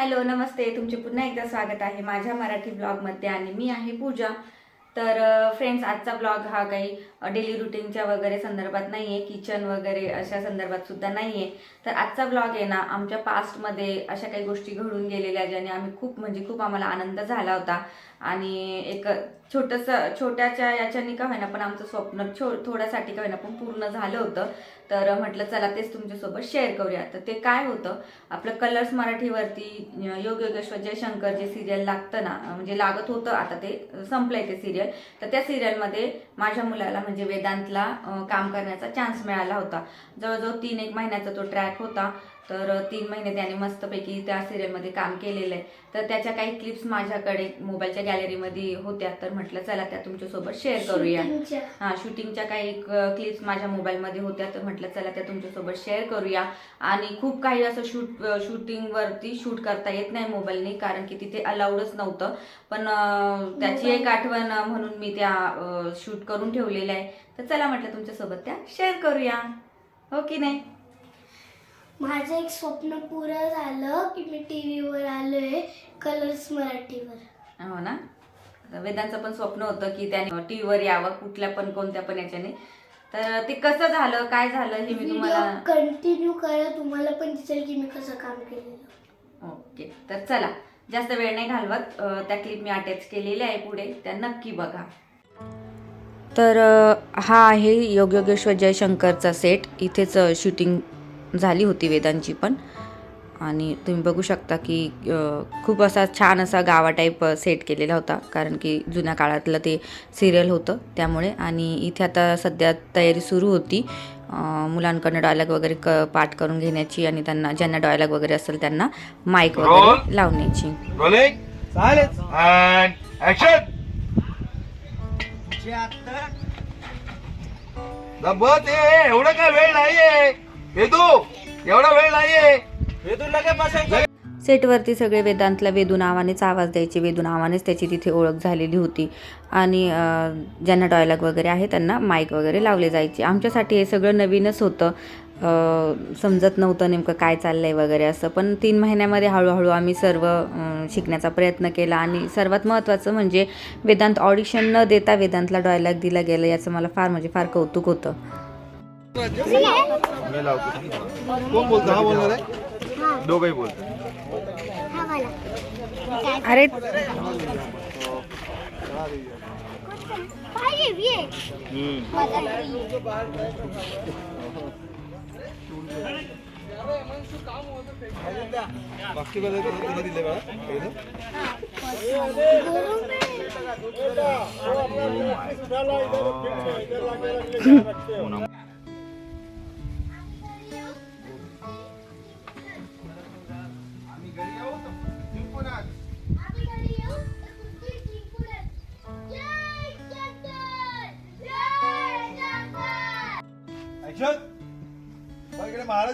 Hello नमस्ते. तुमचे पुन्हा एकदा स्वागत आहे माझ्या मराठी ब्लॉगमध्ये आणि मी आहे पूजा. तर फ्रेंड्स आजचा ब्लॉग हा काही डेली रुटीनच्या वगैरे संदर्भात नाही आहे किचन वगैरे अशा संदर्भात सुद्धा नाही आहे तर आजचा ब्लॉग आहे ना आमच्या पास्टमध्ये अशा काही गोष्टी घडून गेलेल्या ज्याने आम्ही खूप म्हणजे खूप आम्हाला आनंद झाला होता. आणि एक छोटंसं छोट्याच्या याच्याने का होईना पण आमचं स्वप्न छो थोड्यासाठी का होईना पण पूर्ण झालं होतं. तर म्हटलं चला तेच तुमच्यासोबत शेअर करूया. तर ते काय होतं आपलं कलर्स मराठीवरती योग योगेश्वर जयशंकर जे सिरियल लागतं ना म्हणजे लागत होतं आता ते संपलंय ते सिरियल तर त्या सिरियलमध्ये माझ्या मुलाला म्हणजे वेदांतला काम करण्याचा चान्स मिळाला होता. जवळजवळ तीन एक महिन्याचा तो ट्रॅक होता. तर तीन महिने त्याने मस्तपैकी त्या सिरियलमध्ये काम केलेलं आहे. तर त्याच्या काही क्लिप्स माझ्याकडे मोबाईलच्या गॅलरीमध्ये होत्या. तर म्हटलं चला त्या तुमच्यासोबत शेअर करूया. हा शूटिंगच्या काही क्लिप्स माझ्या मोबाईलमध्ये होत्या. तर म्हटलं चला त्या तुमच्यासोबत शेअर करूया. आणि खूप काही असं शूट शूटिंगवरती शूट करता येत नाही मोबाईलने कारण की तिथे अलाउडच नव्हतं. पण त्याची एक आठवण म्हणून मी त्या शूट करून ठेवलेल्या आहे. तर चला म्हटलं तुमच्यासोबत त्या शेअर करूया. हो की नाही? माझं एक स्वप्न पुरं झालं की मी टी व्हीवर आलोय कलर्स मराठीवर. हो ना? वेदांचं पण स्वप्न होतं की त्याने टी व्हीवर यावं कुठल्या पण कोणत्या पण याच्याने. तर ते कसं झालं काय झालं हे मी व्हिडिओ तुम्हाला कंटिन्यू करा तुम्हाला पण दिसेल की मी कसं काम केलेलं. ओके. तर चला जास्त वेळ नाही घालवत. अं, त्या क्लिप मी अटॅच केलेल्या आहे पुढे. त्या नक्की बघा. तर हा आहे योग योगेश्वर जयशंकरचा सेट इथेच शूटिंग झाली होती वेदांची पण. आणि तुम्ही बघू शकता की खूप असा छान असा गावा टाईप सेट केलेला होता. कारण की जुन्या काळातलं ते सिरियल होतं त्यामुळे. आणि इथे आता सध्या तयारी सुरू होती. मुलांकडनं डायलॉग वगैरे क पाठ करून घेण्याची आणि त्यांना ज्यांना डायलॉग वगैरे असेल त्यांना माईक वगैरे लावण्याची. एवढं काय वेळ नाहीये. वेदू एवढा वेळ नाहीये. वेदू लगे बसायचं सेटवरती सगळे वेदांतला वेदू नावानेच आवाज द्यायचे वेदू नावानेच त्याची तिथे ओळख झालेली होती. आणि ज्यांना डायलॉग वगैरे आहे त्यांना माईक वगैरे लावले जायचे. आमच्यासाठी हे सगळं नवीनच होतं. समजत नव्हतं नेमकं काय चाललं आहे वगैरे असं. पण तीन महिन्यामध्ये हळूहळू आम्ही सर्व शिकण्याचा प्रयत्न केला. आणि सर्वात महत्त्वाचं म्हणजे वेदांत ऑडिशन न देता वेदांतला डायलॉग दिला गेला याचं मला फार म्हणजे फार कौतुक होतं. मी लावतो कोण बोलतो हा बोलणार आहे दोघही बोलतो अरे दिले बघा पहिलं.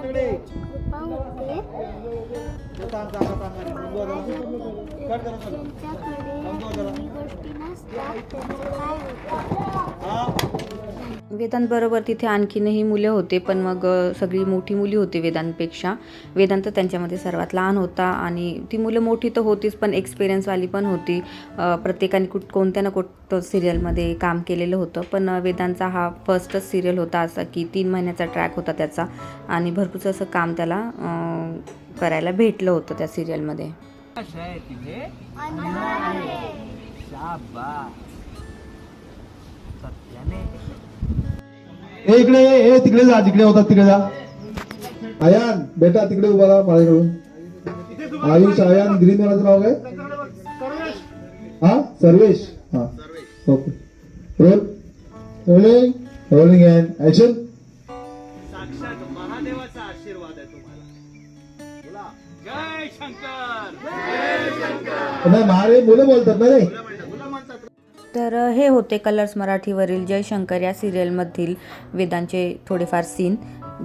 इकडे महाराज बसले वरती वेदांतबरोबर तिथे आणखीनही मुलं होते पण मग सगळी मोठी मुली होती वेदांतपेक्षा वेदांत त्यांच्यामध्ये सर्वात लहान होता आणि ती मुलं मोठी तर होतीच पण एक्सपिरियन्सवाली पण होती. प्रत्येकाने कुठ कोणत्या ना कोणतं सिरियलमध्ये काम केलेलं होतं पण वेदांचा हा फर्स्टच सिरियल होता असा की तीन महिन्याचा ट्रॅक होता त्याचा आणि भरपूरचं असं काम त्याला करायला भेटलं होतं त्या सिरियलमध्ये ए इकडे ए तिकडे जा तिकडे होता तिकडे जा. आयान बेटा तिकडे उभा राहा माझ्याकडून आयुष आयान ग्रीन वालाचं नाव काय? हा? सर्वेश. हा. Okay. Roll. Rolling rolling and action साक्षात महादेवाचा आशीर्वाद आहे तुम्हाला. बोला. जय शंकर. नाही मारे मुलं बोलतात ना रे. तर हे होते कलर्स मराठीवरील जयशंकर या सिरियलमधील वेदांचे थोडेफार सीन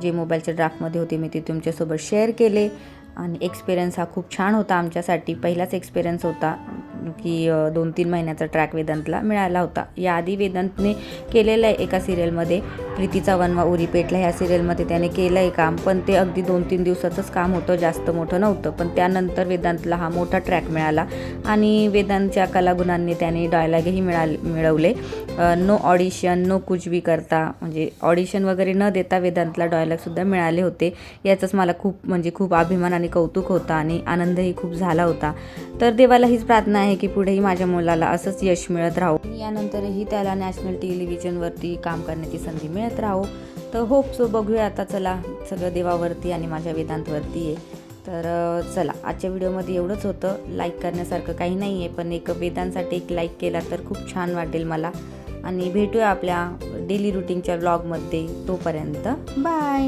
जे मोबाईलच्या ड्राफ्टमध्ये होते मी ते तुमच्यासोबत शेअर केले. आणि एक्सपिरियन्स हा खूप छान होता आमच्यासाठी. पहिलाच एक्सपिरियन्स होता. की दोन तीन महिन्याचा ट्रॅक वेदांतला मिळाला होता. याआधी वेदांतने केलेलं आहे एका सिरियलमध्ये प्रीतीचा वनवा उरी पेटला ह्या सिरियलमध्ये त्याने केलं आहे काम पण ते अगदी दोन तीन दिवसाचंच काम होतं जास्त मोठं नव्हतं. पण त्यानंतर वेदांतला हा मोठा ट्रॅक मिळाला आणि वेदांतच्या कलागुणांनी त्याने डायलॉगही मिळाले मिळवले. नो ऑडिशन नो कुछ भी करता म्हणजे ऑडिशन वगैरे न देता वेदांतला डायलॉगसुद्धा मिळाले होते. याचाच मला खूप म्हणजे खूप अभिमान आणि कौतुक होता आणि आनंदही खूप झाला होता. तर देवाला हीच प्रार्थना आहे की पुढेही माझ्या मुलाला असंच यश मिळत राहो. यानंतरही त्याला नॅशनल टेलिव्हिजनवरती काम करण्याची संधी मिळत राहो. तर होप सो बघूया आता चला सगळं देवावरती आणि माझ्या वेदांतवरती आहे. तर चला आजच्या व्हिडिओमध्ये एवढंच होतं. लाईक करण्यासारखं काही नाही आहे पण एक वेदांसाठी एक लाईक केला तर खूप छान वाटेल मला. आणि भेटूया आपल्या डेली रुटीनच्या व्लॉगमध्ये तोपर्यंत. बाय